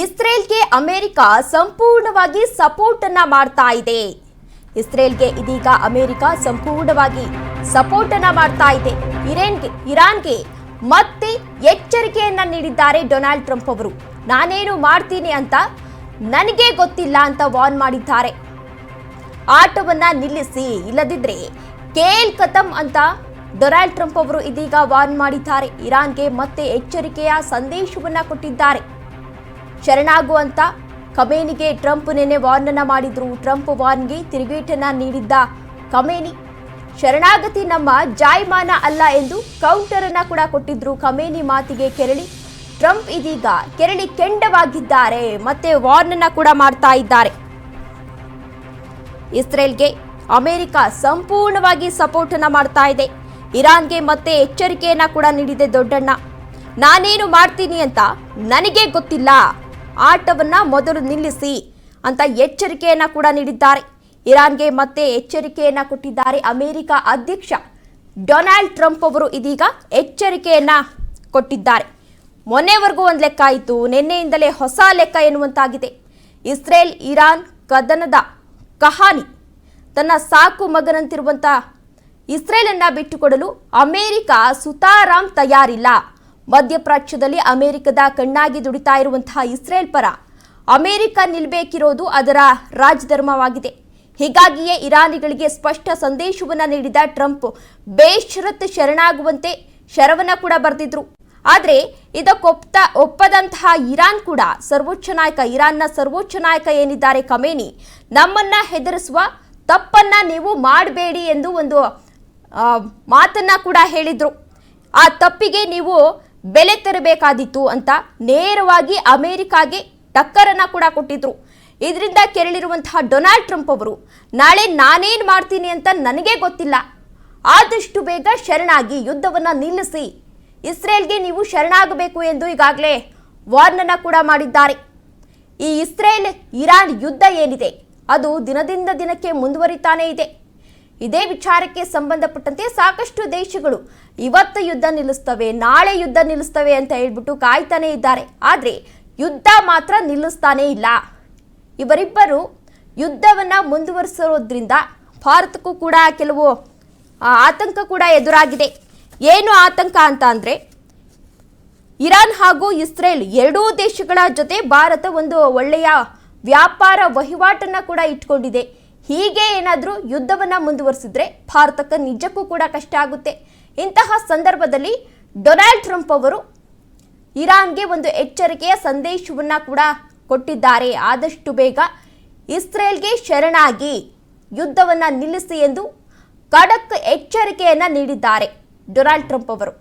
ಇಸ್ರೇಲ್ಗೆ America ಸಂಪೂರ್ಣವಾಗಿ support ಅನ್ನ ಮಾಡ್ತಾ ಇದೆ. ಇಸ್ರೇಲ್ಗೆ ಇದೀಗ ಅಮೆರಿಕ ಸಂಪೂರ್ಣವಾಗಿ ಸಪೋರ್ಟ್ ಅನ್ನ ಮಾಡ್ತಾ ಇದೆ. ಇರೇನ್ಗೆ, ಇರಾನ್ಗೆ ಮತ್ತೆ ಎಚ್ಚರಿಕೆಯನ್ನ ನೀಡಿದ್ದಾರೆ ಡೊನಾಲ್ಡ್ ಟ್ರಂಪ್ ಅವರು. ನಾನೇನು ಮಾಡ್ತೀನಿ ಅಂತ ನನಗೆ ಗೊತ್ತಿಲ್ಲ ಅಂತ ವಾರ್ನ್ ಮಾಡಿದ್ದಾರೆ. ಆಟವನ್ನ ನಿಲ್ಲಿಸಿ, ಇಲ್ಲದಿದ್ರೆ ಕೇಲ್ ಕತಂ ಅಂತ ಡೊನಾಲ್ಡ್ ಟ್ರಂಪ್ ಅವರು ಇದೀಗ ವಾರ್ನ್ ಮಾಡಿದ್ದಾರೆ. ಇರಾನ್ಗೆ ಮತ್ತೆ ಎಚ್ಚರಿಕೆಯ ಸಂದೇಶವನ್ನ ಕೊಟ್ಟಿದ್ದಾರೆ. ಶರಣಾಗುವಂತ ಕಮೇನಿಗೆ ಟ್ರಂಪ್ ನಿನ್ನೆ ವಾರ್ನ್ ಅನ್ನ ಮಾಡಿದ್ರು. ಟ್ರಂಪ್ ವಾರ್ನ್ಗೆ ತಿರುಗೇಟನ್ನ ನೀಡಿದ್ದ ಕಮೇನಿ. ಶರಣಾಗತಿ ನಮ್ಮ ಜಾಯಮಾನ ಅಲ್ಲ ಎಂದು ಕೌಂಟರ್ ಅನ್ನ ಕೂಡ ಕೊಟ್ಟಿದ್ರು. ಕಮೇನಿ ಮಾತಿಗೆ ಕೆರಳಿ ಟ್ರಂಪ್ ಇದೀಗ ಕೆರಳಿ ಕೆಂಡವಾಗಿದ್ದಾರೆ. ಮತ್ತೆ ವಾರ್ನ್ ಅನ್ನ ಕೂಡ ಮಾಡ್ತಾ ಇದ್ದಾರೆ. ಇಸ್ರೇಲ್ಗೆ ಅಮೆರಿಕ ಸಂಪೂರ್ಣವಾಗಿ ಸಪೋರ್ಟ್ ಅನ್ನ ಮಾಡ್ತಾ ಇದೆ. ಇರಾನ್ಗೆ ಮತ್ತೆ ಎಚ್ಚರಿಕೆಯನ್ನ ಕೂಡ ನೀಡಿದೆ ದೊಡ್ಡಣ್ಣ. ನಾನೇನು ಮಾಡ್ತೀನಿ ಅಂತ ನನಗೆ ಗೊತ್ತಿಲ್ಲ. ಆಟವನ್ನ ಮೊದಲು ನಿಲ್ಲಿಸಿ ಅಂತ ಎಚ್ಚರಿಕೆಯನ್ನ ಕೂಡ ನೀಡಿದ್ದಾರೆ. ಇರಾನ್ಗೆ ಮತ್ತೆ ಎಚ್ಚರಿಕೆಯನ್ನ ಕೊಟ್ಟಿದ್ದಾರೆ ಅಮೆರಿಕ ಅಧ್ಯಕ್ಷ. ಡೊನಾಲ್ಡ್ ಟ್ರಂಪ್ ಅವರು ಇದೀಗ ಎಚ್ಚರಿಕೆಯನ್ನ ಕೊಟ್ಟಿದ್ದಾರೆ. ಮೊನ್ನೆವರೆಗೂ ಒಂದು ಲೆಕ್ಕ ಆಯಿತು ನಿನ್ನೆಯಿಂದಲೇ ಹೊಸ ಲೆಕ್ಕ ಎನ್ನುವಂತಾಗಿದೆ. ಇಸ್ರೇಲ್, ಇರಾನ್ ಕದನದ ಕಹಾನಿ, ತನ್ನ ಸಾಕು ಮಗನಂತಿರುವಂತ ಇಸ್ರೇಲನ್ನ ಬಿಟ್ಟುಕೊಡಲು ಅಮೆರಿಕ ಸುತಾರಾಮ್ ತಯಾರಿಲ್ಲ. ಮಧ್ಯಪ್ರಾಚ್ಯದಲ್ಲಿ ಅಮೆರಿಕದ ಕಣ್ಣಾಗಿ ದುಡಿತಾ ಇರುವಂತಹ ಇಸ್ರೇಲ್ ಪರ ಅಮೆರಿಕ ನಿಲ್ಬೇಕಿರೋದು ಅದರ ರಾಜಧರ್ಮವಾಗಿದೆ. ಹೀಗಾಗಿಯೇ ಇರಾನಿಗಳಿಗೆ ಸ್ಪಷ್ಟ ಸಂದೇಶವನ್ನ ನೀಡಿದ ಟ್ರಂಪ್ ಬೇಷರತ್ ಶರಣಾಗುವಂತೆ ಶರವನ್ನ ಕೂಡ ಬರೆದಿದ್ರು. ಆದರೆ ಇದಕ್ಕೊಪ್ತ ಒಪ್ಪದಂತಹ ಇರಾನ್ ಕೂಡ ಸರ್ವೋಚ್ಚ ನಾಯಕ, ಇರಾನ್ನ ಸರ್ವೋಚ್ಚ ನಾಯಕ ಏನಿದ್ದಾರೆ ಕಮೇನಿ, ನಮ್ಮನ್ನ ಹೆದರಿಸುವ ತಪ್ಪನ್ನ ನೀವು ಮಾಡಬೇಡಿ ಎಂದು ಒಂದು ಮಾತನ್ನ ಕೂಡ ಹೇಳಿದ್ರು. ಆ ತಪ್ಪಿಗೆ ನೀವು ಬೆಲೆ ತೆರಬೇಕಾದಿತ್ತು ಅಂತ ನೇರವಾಗಿ ಅಮೆರಿಕಾಗೆ ಟಕ್ಕರನ್ನ ಕೂಡ ಕೊಟ್ಟಿದ್ರು. ಇದರಿಂದ ಕೆರಳಿರುವಂತಹ ಡೊನಾಲ್ಡ್ ಟ್ರಂಪ್ ಅವರು, ನಾಳೆ ನಾನೇನ್ ಮಾಡ್ತೀನಿ ಅಂತ ನನಗೆ ಗೊತ್ತಿಲ್ಲ. ಆದಷ್ಟು ಬೇಗ ಶರಣಾಗಿ ಯುದ್ಧವನ್ನ ನಿಲ್ಲಿಸಿ. ಇಸ್ರೇಲ್ಗೆ ನೀವು ಶರಣಾಗಬೇಕು ಎಂದು ಈಗಾಗಲೇ ವಾರ್ನನ್ನ ಕೂಡ ಮಾಡಿದ್ದಾರೆ. ಈ ಇಸ್ರೇಲ್ ಇರಾನ್ ಯುದ್ಧ ಏನಿದೆ, ಅದು ದಿನದಿಂದ ದಿನಕ್ಕೆ ಮುಂದುವರಿತಾನೇ ಇದೆ. ಇದೇ ವಿಚಾರಕ್ಕೆ ಸಂಬಂಧಪಟ್ಟಂತೆ ಸಾಕಷ್ಟು ದೇಶಗಳು ಇವತ್ತು ಯುದ್ಧ ನಿಲ್ಲಿಸ್ತವೆ, ನಾಳೆ ಯುದ್ಧ ನಿಲ್ಲಿಸ್ತವೆ ಅಂತ ಹೇಳ್ಬಿಟ್ಟು ಕಾಯ್ತಾನೆ ಇದ್ದಾರೆ. ಆದರೆ ಯುದ್ಧ ಮಾತ್ರ ನಿಲ್ಲಿಸ್ತಾನೇ ಇಲ್ಲ. ಇವರಿಬ್ಬರು ಯುದ್ಧವನ್ನ ಮುಂದುವರಿಸೋದ್ರಿಂದ ಭಾರತಕ್ಕೂ ಕೂಡ ಕೆಲವು ಆತಂಕ ಕೂಡ ಎದುರಾಗಿದೆ. ಏನು ಆತಂಕ ಅಂತ ಅಂದ್ರೆ ಇರಾನ್ ಹಾಗೂ ಇಸ್ರೇಲ್ ಎರಡೂ ದೇಶಗಳ ಜೊತೆ ಭಾರತ ಒಂದು ಒಳ್ಳೆಯ ವ್ಯಾಪಾರ ವಹಿವಾಟನ್ನ ಕೂಡ ಇಟ್ಕೊಂಡಿದೆ. ಹೀಗೆ ಏನಾದರೂ ಯುದ್ಧವನ್ನು ಮುಂದುವರಿಸಿದ್ರೆ ಭಾರತಕ್ಕೆ ನಿಜಕ್ಕೂ ಕೂಡ ಕಷ್ಟ ಆಗುತ್ತೆ. ಇಂತಹ ಸಂದರ್ಭದಲ್ಲಿ ಡೊನಾಲ್ಡ್ ಟ್ರಂಪ್ ಅವರು ಇರಾನ್ಗೆ ಒಂದು ಎಚ್ಚರಿಕೆಯ ಸಂದೇಶವನ್ನು ಕೂಡ ಕೊಟ್ಟಿದ್ದಾರೆ. ಆದಷ್ಟು ಬೇಗ ಇಸ್ರೇಲ್ಗೆ ಶರಣಾಗಿ ಯುದ್ಧವನ್ನು ನಿಲ್ಲಿಸಿ ಎಂದು ಖಡಕ್ ಎಚ್ಚರಿಕೆಯನ್ನು ನೀಡಿದ್ದಾರೆ ಡೊನಾಲ್ಡ್ ಟ್ರಂಪ್ ಅವರು.